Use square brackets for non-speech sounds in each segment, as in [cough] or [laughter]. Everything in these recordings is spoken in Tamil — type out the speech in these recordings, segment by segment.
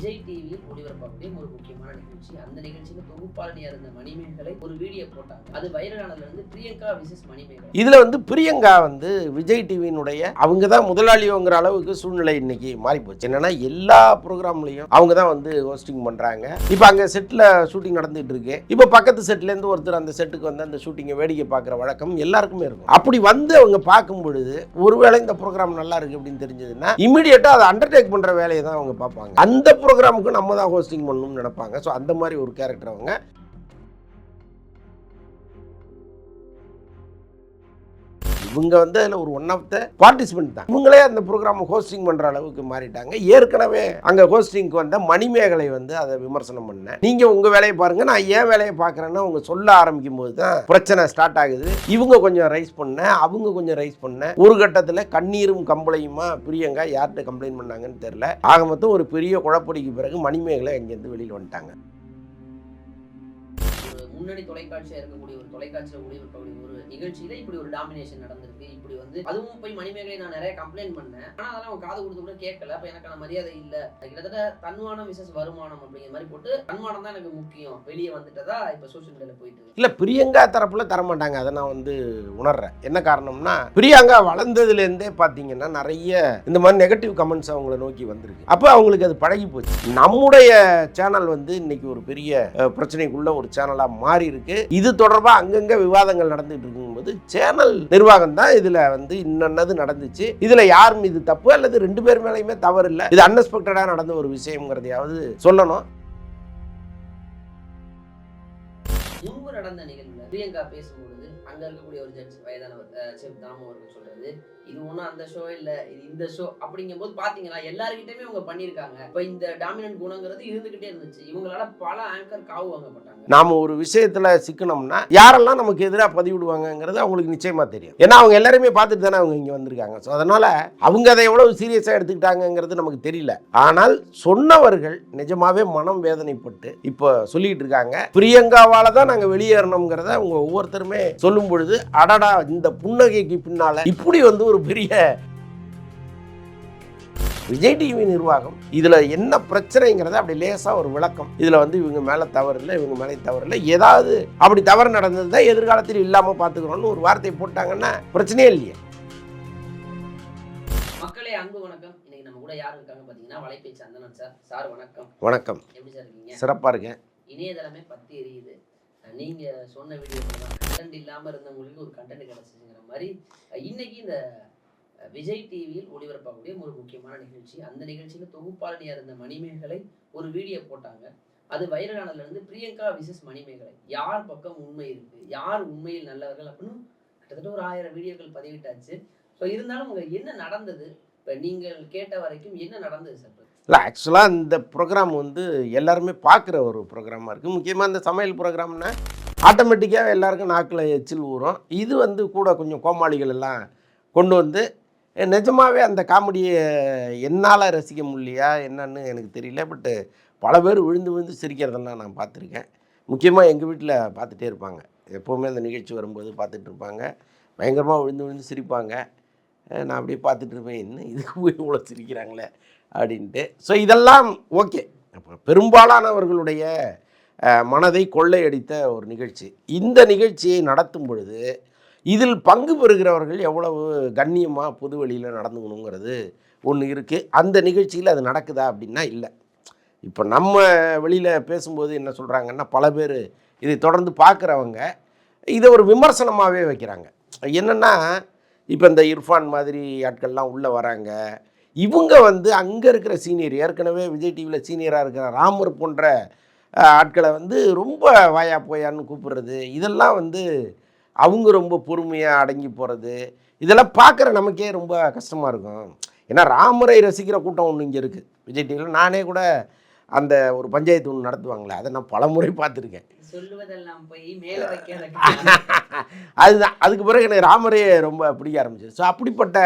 விஜய் டிவியில் ஒளிபரப்பக்கூடிய ஒரு முக்கியமான நிகழ்ச்சி. அந்த நிகழ்ச்சியில தொகுப்பாளனியா இருந்த மணிமேகலை ஒரு வீடியோ போட்டாங்க. அது வைரலானதுல இருந்து பிரியங்கா விசஸ் மணிமேகலை. இதுல வந்து பிரியங்கா வந்து விஜய் டிவியினுடைய அவங்க தான் முதலாளியோங்கிற அளவுக்கு சூழ்நிலை இன்னைக்கு மாறி போச்சு என்னன்னா எல்லா ப்ரோக்ராம்லையும் அவங்க தான் வந்து ஹோஸ்டிங் பண்றாங்க. இப்போ அங்க செட்ல ஷூட்டிங் நடந்துட்டு இருக்கு. இப்போ பக்கத்து செட்ல இருந்து ஒருத்தர் அந்த செட்டுக்கு வந்து அந்த ஷூட்டிங்கை வேடிக்கை பார்க்குற வழக்கம் எல்லாருக்குமே இருக்கும். அப்படி வந்து அவங்க பார்க்கும் பொழுது ஒருவேளை இந்த ப்ரோக்ராம் நல்லா இருக்கு அப்படின்னு தெரிஞ்சதுன்னா இமீடியட்டா அதை அண்டர்டேக் பண்ற வேலையை தான் அவங்க பார்ப்பாங்க. அந்த ப்ரோக்ராமுக்கு நம்ம தான் ஹோஸ்டிங் பண்ணணும்னு நினைப்பாங்க. ஸோ அந்த மாதிரி ஒரு கேரக்டர் அவங்க. இவங்க வந்து அதில் ஒரு ஒன் ஆஃப் த பார்ட்டிசிபென்ட் தான். இவங்களே அந்த ப்ரோக்ராம் ஹோஸ்டிங் பண்ணுற அளவுக்கு மாறிட்டாங்க. ஏற்கனவே அங்கே ஹோஸ்டிங்க்கு வந்த மணிமேகலை வந்து அதை விமர்சனம் பண்ணேன். நீங்கள் உங்கள் வேலையை பாருங்கள் நான் ஏன் வேலையை பார்க்குறேன்னு அவங்க சொல்ல ஆரம்பிக்கும் போது தான் பிரச்சனை ஸ்டார்ட் ஆகுது. இவங்க கொஞ்சம் ரைஸ் பண்ண அவங்க கொஞ்சம் ரைஸ் பண்ண ஒரு கட்டத்தில் கண்ணீரும் கம்பளையுமா பிரியங்கா யார்கிட்ட கம்ப்ளைண்ட் பண்ணாங்கன்னு தெரில ஆக மொத்தம் ஒரு பெரிய குழப்படிக்கு பிறகு மணிமேகலை அங்கேருந்து வெளியில் வந்துட்டாங்க. முன்னணி தொலைக்காட்சியா இருக்கக்கூடிய ஒரு தொலைக்காட்சியில ஒளிபரப்பக்கூடிய ஒரு நிகழ்ச்சியில இப்படி ஒரு டாமினேஷன் நடந்திருக்கு. இப்படி வந்து அதுவும் போய் மணிமேகலை நான் நிறைய கம்ப்ளைண்ட் பண்ணேன். ஆனா அதெல்லாம் அவன் காது கொடுத்து கூட கேட்கல. அப்ப எனக்கான மரியாதை இல்ல. கிட்டத்தட்ட தன்மானம் விசஸ் வருமானம் அப்படிங்கிற மாதிரி போட்டு தன்மானம் தான் எனக்கு முக்கியம். வெளியே வந்துட்டதா இப்ப சோஷியல் மீடியாவில் போயிட்டு இருக்கு. இல்லை பிரியங்கா தரப்புல தரமாட்டாங்க அதை நான் வந்து உணர்றேன். என்ன காரணம்னா பிரியங்கா வளர்ந்ததுலேருந்தே பார்த்தீங்கன்னா நிறைய இந்த மாதிரி நெகட்டிவ் கமெண்ட்ஸ் அவங்கள நோக்கி வந்திருக்கு. அப்போ அவங்களுக்கு அது பழகி போச்சு நம்முடைய சேனல் வந்து இன்னைக்கு ஒரு பெரிய பிரச்சனைக்குள்ள ஒரு சேனலாக மாறி மாதிரி இருக்கு. இது தொடர்பாக அங்கங்கே விவாதங்கள் நடந்துட்டு இருக்கும்போது சேனல் நிர்வாகம் தான் இதில் வந்து இன்னது நடந்துச்சு. இதில் யார் மீது தப்பு அல்லது ரெண்டு பேர் மேலேயுமே தவறு இல்லை. இது அன்எக்ஸ்பெக்டடாக நடந்த ஒரு விஷயங்கிறதையாவது சொல்லணும். முன்பு நடந்த நிகழ்வுல பிரியங்கா பேசும்போது அங்க இருக்கக்கூடிய ஒரு ஜட்ஜ் வயதானவர் அஹ், செஃப் தாமு அவர்கள் சொல்றது. இது ஒண்ணும் அந்த ஷோ இல்ல இது இந்த ஷோ அப்படிங்கும் போது பாத்தீங்களா எல்லாருக்கிட்டயுமே இவங்க பண்ணிருக்காங்க இப்ப இந்த டாமினன்ட் குணங்கிறது இருந்துகிட்டே இருந்துச்சு. இவங்களால பல ஆங்கர் காவு வாங்கப்பட்டாங்க. நாம ஒரு விஷயத்துல சிக்கனம்னா யாரெல்லாம் நமக்கு எதிராக பதிவிடுவாங்கங்கிறது அவங்களுக்கு நிச்சயமா தெரியும். ஏன்னா அவங்க எல்லாருமே பார்த்துட்டு தானே அவங்க இங்க வந்திருக்காங்க. ஸோ அதனால அவங்க அதை எவ்வளவு சீரியஸா எடுத்துக்கிட்டாங்கங்கிறது நமக்கு தெரியல. ஆனால் சொன்னவர்கள் நிஜமாவே மனம் வேதனைப்பட்டு இப்போ சொல்லிட்டு இருக்காங்க. பிரியங்காவால தான் நாங்க வெளியேறணுங்கிறத அவங்க ஒவ்வொருத்தருமே சொல்லும் பொழுது அடடா இந்த புன்னகைக்கு பின்னால இப்படி வந்து ஒரு பெரிய விஜய் டிவி நிர்வாகம் இதுல என்ன பிரச்சனைங்கிறத அப்படி லேசா ஒரு விளக்கம். இதுல வந்து இவங்க மேல தவறு இல்லை இவங்க மேலே தவறு இல்லை ஏதாவது அப்படி தவறு நடந்தது தான் எதிர்காலத்தில் இல்லாம பாத்துக்கிறோம்னு ஒரு வார்த்தை போட்டாங்கன்னா பிரச்சனையே இல்லையே. மக்களே அன்பு வணக்கம். இன்னைக்கு நம்ம கூட யார் இருக்காங்க பாத்தீங்கன்னா வலைபேச்சு அந்தனன் சார். சார் வணக்கம். வணக்கம். எப்படி சார் இருக்கீங்க? சிறப்பா இருக்கேன். இணையதளமே பத்தி எரியுது. அஹ் நீங்க சொன்ன வீடியோ இல்லாமல் இருந்தவங்களுக்கு ஒரு கண்டென்ட் கிடைச்சிங்கிற மாதிரி இன்னைக்கு இந்த விஜய் டிவியில் ஒளிபரப்பக்கூடிய ஒரு முக்கியமான நிகழ்ச்சி. அந்த நிகழ்ச்சியில் தொகுப்பாளனியாக இருந்த மணிமேகலை ஒரு வீடியோ போட்டாங்க. அது வைரலானதுல இருந்து பிரியங்கா விசஸ் மணிமேகலை. யார் பக்கம் உண்மை இருக்கு? யார் உண்மையில் நல்லவர்கள்? அப்படின்னு கிட்டத்தட்ட ஒரு ஆயிரம் வீடியோக்கள் பதிவிட்டாச்சு. ஸோ இருந்தாலும் உங்க என்ன நடந்தது? இப்போ நீங்கள் கேட்ட வரைக்கும் என்ன நடந்தது சார் இல்லை ஆக்சுவலாக இந்த ப்ரோக்ராம் வந்து எல்லாருமே பார்க்குற ஒரு ப்ரோக்ராமாக இருக்குது முக்கியமாக இந்த சமையல் ப்ரோக்ராம்னா ஆட்டோமேட்டிக்காக எல்லாருக்கும் நாக்கில் எச்சில் ஊறும். இது வந்து கூட கொஞ்சம் கோமாளிகள் எல்லாம் கொண்டு வந்து நிஜமாகவே அந்த காமெடியை என்னால் ரசிக்க முடியலையா? என்னன்னு எனக்கு தெரியல. பட்டு பல பேர் விழுந்து விழுந்து சிரிக்கிறதெல்லாம் நான் பார்த்துருக்கேன். முக்கியமாக எங்கள் வீட்டில் பார்த்துட்டே இருப்பாங்க. எப்போவுமே அந்த நிகழ்ச்சி வரும்போது பார்த்துட்டு இருப்பாங்க. பயங்கரமாக விழுந்து விழுந்து சிரிப்பாங்க. நான் அப்படியே பார்த்துட்டு இருப்பேன். என்ன இதுக்கு போய் இவ்வளோ சிரிக்கிறாங்களே? அப்படின்ட்டு. ஸோ இதெல்லாம் ஓகே. அப்புறம் பெரும்பாலானவர்களுடைய மனதை கொள்ளையடித்த ஒரு நிகழ்ச்சி. இந்த நிகழ்ச்சியை நடத்தும் பொழுது இதில் பங்கு பெறுகிறவர்கள் எவ்வளவு கண்ணியமாக புது வழியில் நடந்துக்கணுங்கிறது ஒன்று இருக்குது அந்த நிகழ்ச்சியில் அது நடக்குதா அப்படின்னா இல்லை. இப்போ நம்ம வெளியில் பேசும்போது என்ன சொல்கிறாங்கன்னா பல பேர் இதை தொடர்ந்து பார்க்குறவங்க இதை ஒரு விமர்சனமாகவே வைக்கிறாங்க. என்னென்னா இப்போ இந்த இர்ஃபான் மாதிரி ஆட்கள்லாம் உள்ளே வராங்க. இவங்க வந்து அங்கே இருக்கிற சீனியர் ஏற்கனவே விஜய் டிவியில் சீனியராக இருக்கிற ராமர் போன்ற ஆட்களை வந்து ரொம்ப வாயா போயான்னு கூப்பிடுறது. இதெல்லாம் வந்து அவங்க ரொம்ப பொறுமையாக அடங்கி போகிறது இதெல்லாம் பார்க்குற நமக்கே ரொம்ப கஷ்டமாக இருக்கும். ஏன்னா ராமரை ரசிக்கிற கூட்டம் ஒன்று இங்கே இருக்குது விஜய் டிவியில் நானே கூட அந்த ஒரு பஞ்சாயத்து ஒன்று நடத்துவாங்களே அதை நான் பல முறை பார்த்துருக்கேன். [laughs] அதுதான். அதுக்கு பிறகு எனக்கு ராமரே ரொம்ப பிடிக்க ஆரம்பிச்சிது ஸோ அப்படிப்பட்ட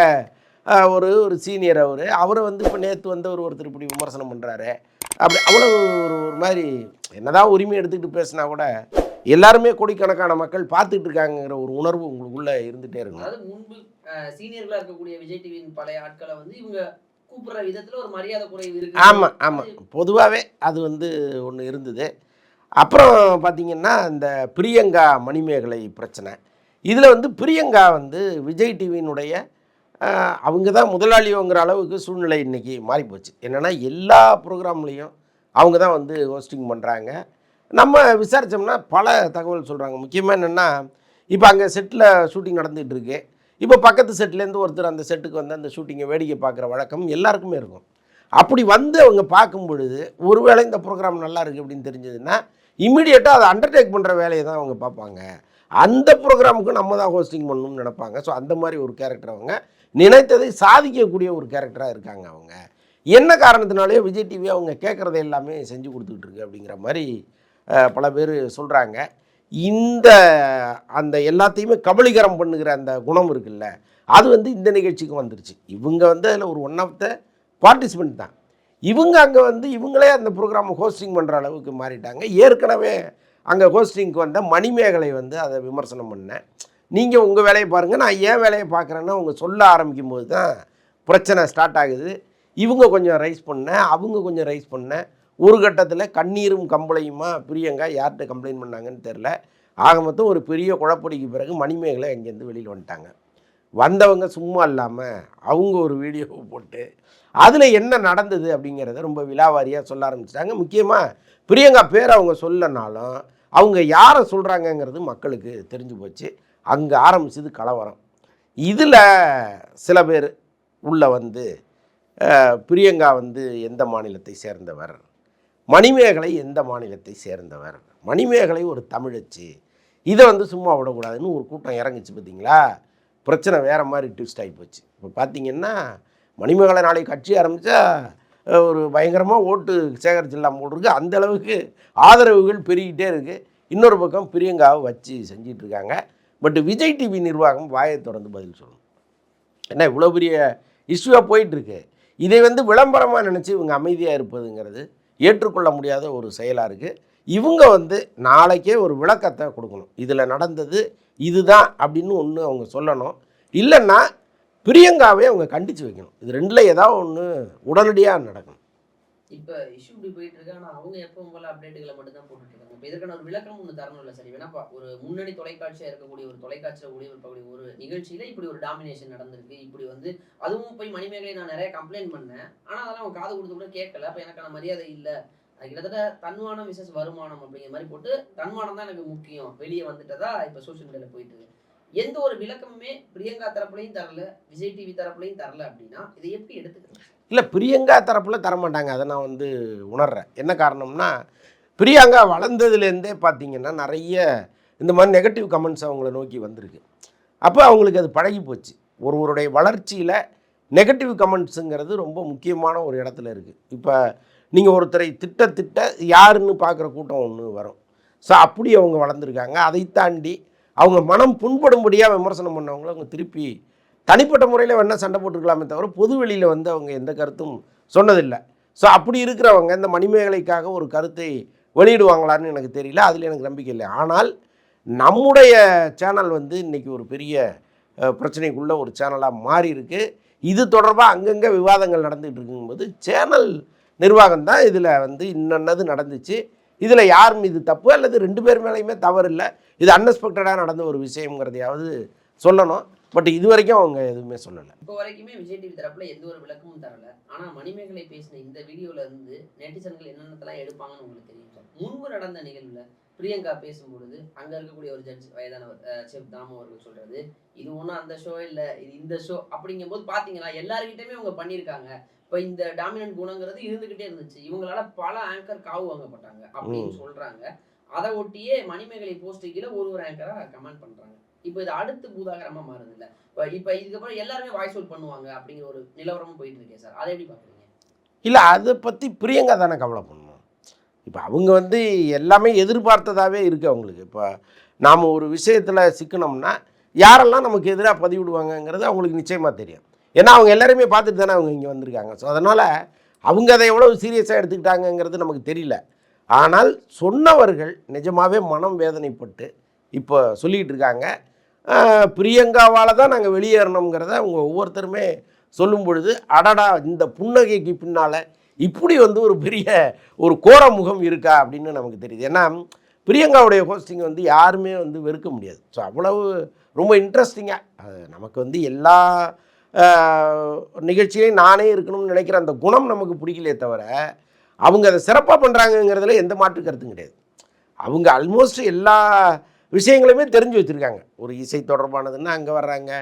ஒரு ஒரு சீனியர் அவர். அவரை வந்து இப்போ நேற்று வந்து ஒரு ஒருத்தர் இப்படி விமர்சனம் பண்ணுறாரு அப்படி அவ்வளோ ஒரு ஒரு மாதிரி என்னதான் உரிமை எடுத்துக்கிட்டு பேசினா கூட எல்லாருமே கோடிக்கணக்கான மக்கள் பார்த்துட்டு இருக்காங்கங்கிற ஒரு உணர்வு உங்களுக்குள்ளே இருந்துகிட்டே இருக்கும். அதாவது முன்பு சீனியர்களா இருக்கக்கூடிய விஜய் டிவியின் பழைய ஆட்களை வந்து இவங்க கூப்பிடுற விதத்துல ஒரு மரியாதை குறைவு இருக்கு. ஆமாம் ஆமாம் பொதுவாகவே அது வந்து ஒன்று இருந்தது. அப்புறம் பார்த்தீங்கன்னா இந்த பிரியங்கா மணிமேகலை பிரச்சனை. இதில் வந்து பிரியங்கா வந்து விஜய் டிவியினுடைய அவங்க தான் முதலாளியோங்கிற அளவுக்கு சூழ்நிலை இன்றைக்கி மாறிப்போச்சு. என்னென்னா எல்லா ப்ரோக்ராம்லேயும் அவங்க தான் வந்து ஹோஸ்டிங் பண்ணுறாங்க நம்ம விசாரித்தோம்னா பல தகவல் சொல்கிறாங்க முக்கியமாக என்னென்னா இப்போ அங்கே செட்டில் ஷூட்டிங் நடந்துகிட்டு இருக்கு. இப்போ பக்கத்து செட்லேருந்து ஒருத்தர் அந்த செட்டுக்கு வந்து அந்த ஷூட்டிங்கை வேடிக்கை பார்க்குற வழக்கம் எல்லாருக்குமே இருக்கும். அப்படி வந்து அவங்க பார்க்கும் பொழுது ஒருவேளை இந்த ப்ரோக்ராம் நல்லா இருக்குது அப்படின்னு தெரிஞ்சதுன்னா இம்மிடியேட்டாக அதை அண்டர்டேக் பண்ணுற வேலையை தான் அவங்க பார்ப்பாங்க. அந்த ப்ரோக்ராமுக்கு நம்ம தான் ஹோஸ்டிங் பண்ணணும்னு நினைப்பாங்க. ஸோ அந்த மாதிரி ஒரு கேரக்டர் அவங்க நினைத்ததை சாதிக்கக்கூடிய ஒரு கேரக்டராக இருக்காங்க அவங்க. என்ன காரணத்தினாலேயோ விஜய் டிவி அவங்க கேட்குறத எல்லாமே செஞ்சு கொடுத்துக்கிட்டு இருக்கு அப்படிங்கிற மாதிரி பல பேர் சொல்கிறாங்க இந்த அந்த எல்லாத்தையுமே கபலீகரம் பண்ணுகிற அந்த குணம் இருக்குல்ல அது வந்து இந்த நிகழ்ச்சிக்கு வந்துருச்சு. இவங்க வந்து அதில் ஒரு ஒன் ஆஃப் த பார்ட்டிசிபெண்ட் தான். இவங்க அங்கே வந்து இவங்களே அந்த ப்ரோக்ராம் ஹோஸ்டிங் பண்ணுற அளவுக்கு மாறிட்டாங்க. ஏற்கனவே அங்கே ஹோஸ்டிங்க்கு வந்த மணிமேகலை வந்து அதை விமர்சனம் பண்ணேன். நீங்கள் உங்கள் வேலையை பாருங்கள் நான் ஏன் வேலையை பார்க்குறேன்னா அவங்க சொல்ல ஆரம்பிக்கும் போது தான் பிரச்சனை ஸ்டார்ட் ஆகுது. இவங்க கொஞ்சம் ரைஸ் பண்ண அவங்க கொஞ்சம் ரைஸ் பண்ண ஒரு கட்டத்தில் கண்ணீரும் கம்பளையுமா பிரியங்கா யார்கிட்ட கம்ப்ளைண்ட் பண்ணாங்கன்னு தெரில ஆக மொத்தம் ஒரு பெரிய குழப்படிக்கு பிறகு மணிமேகலை அங்கேருந்து வெளியில் வந்துட்டாங்க. வந்தவங்க சும்மா இல்லாமல் அவங்க ஒரு வீடியோவை போட்டு அதில் என்ன நடந்தது அப்படிங்கிறத ரொம்ப விலாவாரியாக சொல்ல ஆரம்பிச்சிட்டாங்க. முக்கியமாக பிரியங்கா பேர் அவங்க சொல்லனாலும் அவங்க யாரை சொல்கிறாங்கங்கிறது மக்களுக்கு தெரிஞ்சு போச்சு. அங்கே ஆரம்பிச்சது கலவரம். இதில் சில பேர் உள்ள வந்து பிரியங்கா வந்து எந்த மாநிலத்தை சேர்ந்தவர்? மணிமேகலை எந்த மாநிலத்தை சேர்ந்தவர்? மணிமேகலை ஒரு தமிழச்சு. இதை வந்து சும்மா விடக்கூடாதுன்னு ஒரு கூட்டம் இறங்குச்சு பார்த்தீங்களா பிரச்சனை வேறு மாதிரி ட்விஸ்ட் ஆகி போச்சு. இப்போ பார்த்தீங்கன்னா மணிமேகலை நாளைக்கு கட்சி ஆரம்பித்தா ஒரு பயங்கரமாக ஓட்டு சேகரிச்சிடலாம் போட்டிருக்கு. இருக்கு அந்த அளவுக்கு ஆதரவுகள் பெருகிட்டே இருக்குது இன்னொரு பக்கம் பிரியங்காவை வச்சு செஞ்சிட்ருக்காங்க பட் விஜய் டிவி நிர்வாகம் வாயை திறந்து பதில் சொல்லணும். என்ன இவ்வளோ பெரிய இஷ்யூவாக போயிட்டுருக்கு. இதை வந்து விளம்பரமாக நினச்சி இவங்க அமைதியாக இருப்பதுங்கிறது ஏற்றுக்கொள்ள முடியாத ஒரு செயலாக இருக்குது இவங்க வந்து நாளைக்கே ஒரு விளக்கத்தை கொடுக்கணும். இதில் நடந்தது இதுதான் அப்படின்னு ஒன்று அவங்க சொல்லணும். இல்லைன்னா பிரியங்காவே அவங்க கண்டித்து வைக்கணும். இது ரெண்டில் ஏதாவது ஒன்று உடனடியாக நடக்கணும். இப்போ இஷ்யூ இப்படி போயிட்டு இருக்கு ஆனால் அவங்க எப்பவும் போல அப்டேட்டுகளை மட்டும் தான் போட்டுட்டு இருக்காங்க. இப்போ இதற்கான ஒரு விளக்கம் ஒன்று தரணும் இல்லை சரி. வேணாப்பா ஒரு முன்னணி தொலைக்காட்சியாக இருக்கக்கூடிய ஒரு தொலைக்காட்சியில் ஒளிபரப்பக்கூடிய ஒரு நிகழ்ச்சியில் இப்படி ஒரு டாமினேஷன் நடந்திருக்கு. இப்படி வந்து அதுவும் போய் மணிமேகலை நான் நிறைய கம்ப்ளைண்ட் பண்ணேன். ஆனால் அதெல்லாம் அவங்க காது கொடுத்து கூட கேட்கல. அப்போ எனக்கான மரியாதை இல்லை. அது கிட்டத்தட்ட தன்மானம் விசஸ் வருமானம் அப்படிங்கிற மாதிரி போட்டு தன்மானம் தான் எனக்கு முக்கியம். வெளியே வந்துட்டதா இப்போ சோஷியல் மீடியாவில் போயிட்டு இருக்கு. எந்த ஒரு விளக்கமுமே பிரியங்கா தரப்புலையும் தரல விஜய் டிவி தரப்புலையும் தரல அப்படின்னா இதை எப்படி எடுத்துக்கிறது? இல்லை பிரியங்கா தரப்பில் தரமாட்டாங்க. அதை நான் வந்து உணர்றேன். என்ன காரணம்னா பிரியங்கா வளர்ந்ததுலேருந்தே பார்த்தீங்கன்னா நிறைய இந்த மாதிரி நெகட்டிவ் கமெண்ட்ஸ் அவங்கள நோக்கி வந்திருக்கு. அப்போ அவங்களுக்கு அது பழகி போச்சு. ஒருவருடைய வளர்ச்சியில் நெகட்டிவ் கமெண்ட்ஸுங்கிறது ரொம்ப முக்கியமான ஒரு இடத்துல இருக்குது இப்போ நீங்கள் ஒருத்தரை திட்ட திட்ட யாருன்னு பார்க்குற கூட்டம் ஒன்று வரும். ஸோ அப்படி அவங்க வளர்ந்துருக்காங்க. அதை தாண்டி அவங்க மனம் புண்படும்படியாக விமர்சனம் பண்ணவங்கள அவங்க திருப்பி தனிப்பட்ட முறையில் வேணால் சண்டை போட்டுருக்கலாமே தவிர பொது வெளியில் வந்து அவங்க எந்த கருத்தும் சொன்னதில்லை. ஸோ அப்படி இருக்கிறவங்க இந்த மணிமேகலைக்காக ஒரு கருத்தை வெளியிடுவாங்களான்னு எனக்கு தெரியல. அதில் எனக்கு நம்பிக்கை இல்லை. ஆனால் நம்முடைய சேனல் வந்து இன்றைக்கி ஒரு பெரிய பிரச்சனைக்குள்ளே பிரச்சனைக்குள்ள ஒரு சேனலாக மாறி இருக்கு. இது தொடர்பாக அங்கங்கே விவாதங்கள் நடந்துகிட்டு இருக்கும்போது சேனல் நிர்வாகம் தான் இதில் வந்து இன்னன்னது நடந்துச்சு. இதில் யார் மீது தப்பு அல்லது ரெண்டு பேர் மேலேயுமே தவறு இல்லை. இது அன்எக்ஸ்பெக்டடாக நடந்த ஒரு விஷயங்கிறதையாவது சொல்லணும். பட் இது வரைக்கும் அவங்க எதுவுமே சொல்லலை. இப்போ வரைக்குமே விஜய் டிவி தரப்புல எந்த ஒரு விளக்கமும் தரல. ஆனா மணிமேகலை பேசின இந்த வீடியோல இருந்து நெட்டிசன்கள் என்னென்னத்தெல்லாம் எடுப்பாங்கன்னு உங்களுக்கு தெரியும் முன்பு நடந்த நிகழ்வுல பிரியங்கா பேசும்பொழுது அங்க இருக்கக்கூடிய ஒரு ஜட்ஜ் வயதானவர் செஃப் தாமு அவர்கள் சொல்றது இது ஒன்றும் அந்த ஷோ இல்ல இது இந்த ஷோ அப்படிங்கும்போது பாத்தீங்களா எல்லாருக்கிட்டையுமே அவங்க பண்ணியிருக்காங்க. இப்போ இந்த டாமினன்ட் குணங்கிறது இருந்துகிட்டே இருந்துச்சு. இவங்களால பல ஆங்கர் காவு வாங்கப்பட்டாங்க அப்படின்னு சொல்றாங்க. அதை ஒட்டியே மணிமேகலை போஸ்ட் கீழே ஒரு ஒரு ஆங்கரா கமெண்ட் பண்றாங்க. இப்போ இது அடுத்து பூதாகரமா மாறுது இல்ல இப்போ இப்போ இதுக்கப்புறம் எல்லாருமே வாய்ஸ் அவுட் பண்ணுவாங்க அப்படிங்கிற ஒரு நிலவரமும் போயிட்டு இருக்கேன் சார் அதை எப்படி பாக்குறீங்க? இல்லை அதை பற்றி பிரியங்கா தானே கவலை பண்ணணும் இப்போ அவங்க வந்து எல்லாமே எதிர்பார்த்ததாகவே இருக்குது அவங்களுக்கு. இப்போ நாம் ஒரு விஷயத்தில் சிக்கனோம்னா யாரெல்லாம் நமக்கு எதிராக பதிவிடுவாங்கங்கிறது அவங்களுக்கு நிச்சயமாக தெரியும். ஏன்னா அவங்க எல்லாருமே பார்த்துட்டு தானே அவங்க இங்கே வந்திருக்காங்க. ஸோ அதனால் அவங்க அதை எவ்வளோ சீரியஸாக எடுத்துக்கிட்டாங்கங்கிறது நமக்கு தெரியல. ஆனால் சொன்னவர்கள் நிஜமாகவே மனம் வேதனைப்பட்டு இப்போ சொல்லிகிட்டு இருக்காங்க. பிரியங்காவால் தான் நாங்கள் வெளியேறணுங்கிறத அவங்க ஒவ்வொருத்தருமே சொல்லும் பொழுது அடடா இந்த புன்னகைக்கு பின்னால் இப்படி வந்து ஒரு பெரிய ஒரு கோர முகம் இருக்கா அப்படின்னு நமக்கு தெரியுது. ஏன்னா பிரியங்காவுடைய ஹோஸ்டிங் வந்து யாருமே வந்து வெறுக்க முடியாது. ஸோ அவ்வளவு ரொம்ப இன்ட்ரெஸ்டிங்காக நமக்கு வந்து எல்லா நிகழ்ச்சியிலையும் நானே இருக்கணும்னு நினைக்கிற அந்த குணம் நமக்கு பிடிக்கலையே தவிர அவங்க அதை சிறப்பாக பண்ணுறாங்கங்கிறதுல எந்த மாற்று கருத்தும் கிடையாது. அவங்க ஆல்மோஸ்ட் எல்லா விஷயங்களுமே தெரிஞ்சு வச்சுருக்காங்க. ஒரு இசை தொடர்பானதுன்னா அங்கே வர்றாங்க.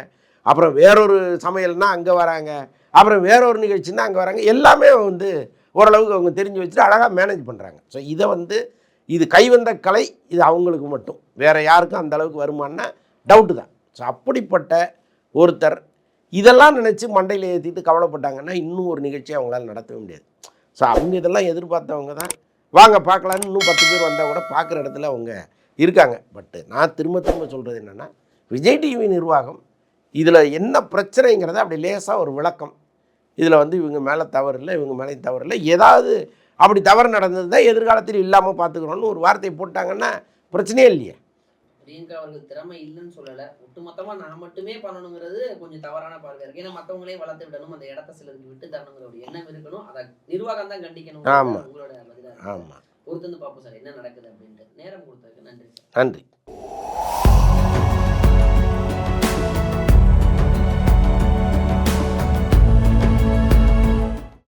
அப்புறம் வேறொரு சமையல்னா அங்கே வராங்க. அப்புறம் வேறொரு நிகழ்ச்சின்னா அங்கே வராங்க. எல்லாமே வந்து ஓரளவுக்கு அவங்க தெரிஞ்சு வச்சுட்டு அழகாக மேனேஜ் பண்ணுறாங்க ஸோ இதை வந்து இது கைவந்த கலை இது அவங்களுக்கு மட்டும். வேறு யாருக்கும் அந்த அளவுக்கு வருமானன்னா டவுட்டு தான். ஸோ அப்படிப்பட்ட ஒருத்தர் இதெல்லாம் நினச்சி மண்டையில் ஏற்றிட்டு கவலைப்பட்டாங்கன்னா இன்னும் ஒரு நிகழ்ச்சியை அவங்களால நடத்தவே முடியாது. ஸோ அவங்க இதெல்லாம் எதிர்பார்த்தவங்க தான். வாங்க பார்க்கலான்னு இன்னும் பத்து பேர் வந்தால் கூட பார்க்குற இடத்துல அவங்க இருக்காங்க. பட்டு நான் திரும்ப திரும்ப சொல்கிறது என்னென்னா விஜய் டிவி நிர்வாகம் இதில் என்ன பிரச்சனைங்கிறத அப்படி லேசாக ஒரு விளக்கம். இதில் வந்து இவங்க மேலே தவறு இல்லை இவங்க மேலே தவறு இல்லை. ஏதாவது அப்படி தவறு நடந்ததுன்னா எதிர்காலத்தில் இல்லாமல் பார்த்துக்கிறோன்னு ஒரு வார்த்தையை போட்டாங்கன்னா பிரச்சனையே இல்லையே. பிரியங்கா அவர்கள் திறமை இல்லைன்னு சொல்லல. ஒட்டுமொத்தமா நான் மட்டுமே பண்ணணுங்கிறது கொஞ்சம் தவறான பார்வை இருக்கு. ஏன்னா மத்தவங்களையும் வளர்த்து விடணும் அந்த இடத்த சிலருக்கு விட்டு தரணுங்கிற ஒரு எண்ணம் இருக்கணும். அதை நிர்வாகம் தான் கண்டிக்கணும் ஆமா. உங்களோட. ஆமாம் பொறுத்து வந்து பார்ப்போம் சார் என்ன நடக்குது அப்படின்ட்டு. நேரம் கொடுத்ததுக்கு நன்றி நன்றி.